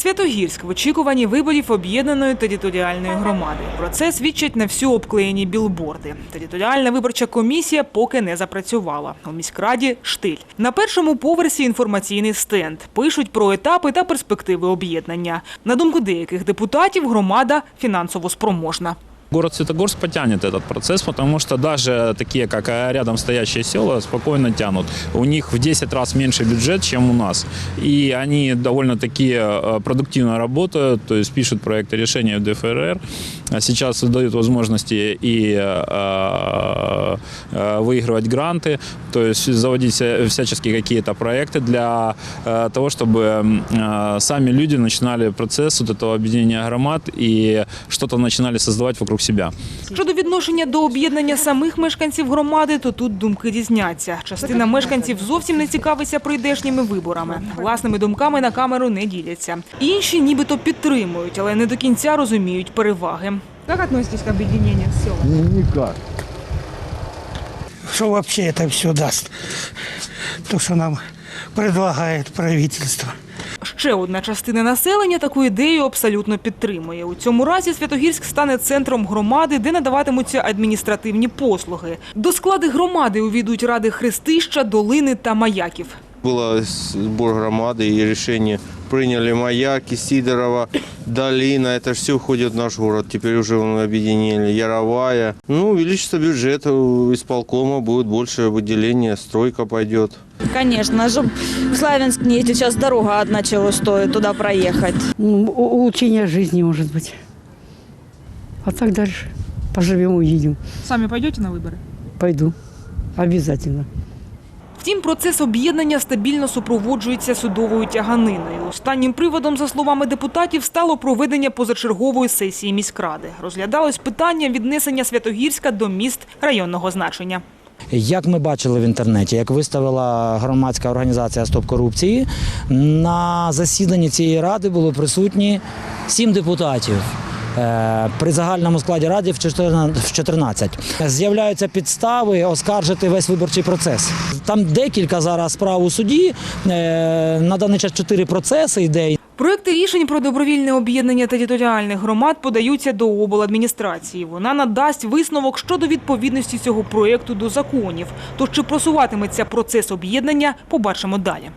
Святогірськ в очікуванні виборів об'єднаної територіальної громади. Про це свідчать на всю обклеєні білборди. Територіальна виборча комісія поки не запрацювала. У міськраді штиль. На першому поверсі інформаційний стенд. Пишуть про етапи та перспективи об'єднання. На думку деяких депутатів, громада фінансово спроможна. Город Светогорск потянет этот процесс, потому что даже такие, как рядом стоящие села, спокойно тянут. У них в 10 раз меньше бюджет, чем у нас. И они довольно-таки э, продуктивно работают, то есть пишут проекты решения в ДФРР. А Сейчас дают возможности и э, э, выигрывать гранты, то есть заводить вся- всяческие какие-то проекты для того, чтобы сами люди начинали процесс вот этого объединения громад и что-то начинали создавать вокруг себя. Щодо відношення до об'єднання самих мешканців громади, то тут думки різняться. Частина мешканців зовсім не цікавиться прийдешніми виборами. Власними думками на камеру не діляться. Інші нібито підтримують, але не до кінця розуміють переваги. Як відноситесь к об'єднанню сел? Никак. что вообще это все даст. То, что нам предлагает правительство. Ще одна частина населення таку ідею абсолютно підтримує. У цьому разі Святогірськ стане центром громади, де надаватимуться адміністративні послуги. До складу громади увійдуть ради Хрестища, Долини та Маяків. Был сбор громады и решение приняли Маяки, Сидорова, Долина. Это все входит в наш город. Теперь уже он объединили. Яровая. Ну, увеличится бюджет у исполкома, будет больше выделения, стройка пойдет. Конечно, чтоб в Славянск мне сейчас дорога одна чего стоит туда проехать. Ну, улучшение жизни, может быть. А так дальше. Поживем, увидим. Самі пойдете на вибори? Пойду. Обязательно. Втім, процес об'єднання стабільно супроводжується судовою тяганиною. Останнім приводом, за словами депутатів, стало проведення позачергової сесії міськради. Розглядалось питання віднесення Святогірська до міст районного значення. Як ми бачили в інтернеті, як виставила громадська організація Стоп корупції, на засіданні цієї ради було присутні сім депутатів. Е, При загальному складі 14 в 14. З'являються підстави оскаржити весь виборчий процес. Там декілька зараз справ у суді. е, На даний час чотири процеси йде. Проекти рішень про добровільне об'єднання територіальних громад подаються до обладміністрації. Вона надасть висновок щодо відповідності цього проекту до законів. Тож чи просуватиметься процес об'єднання, побачимо далі.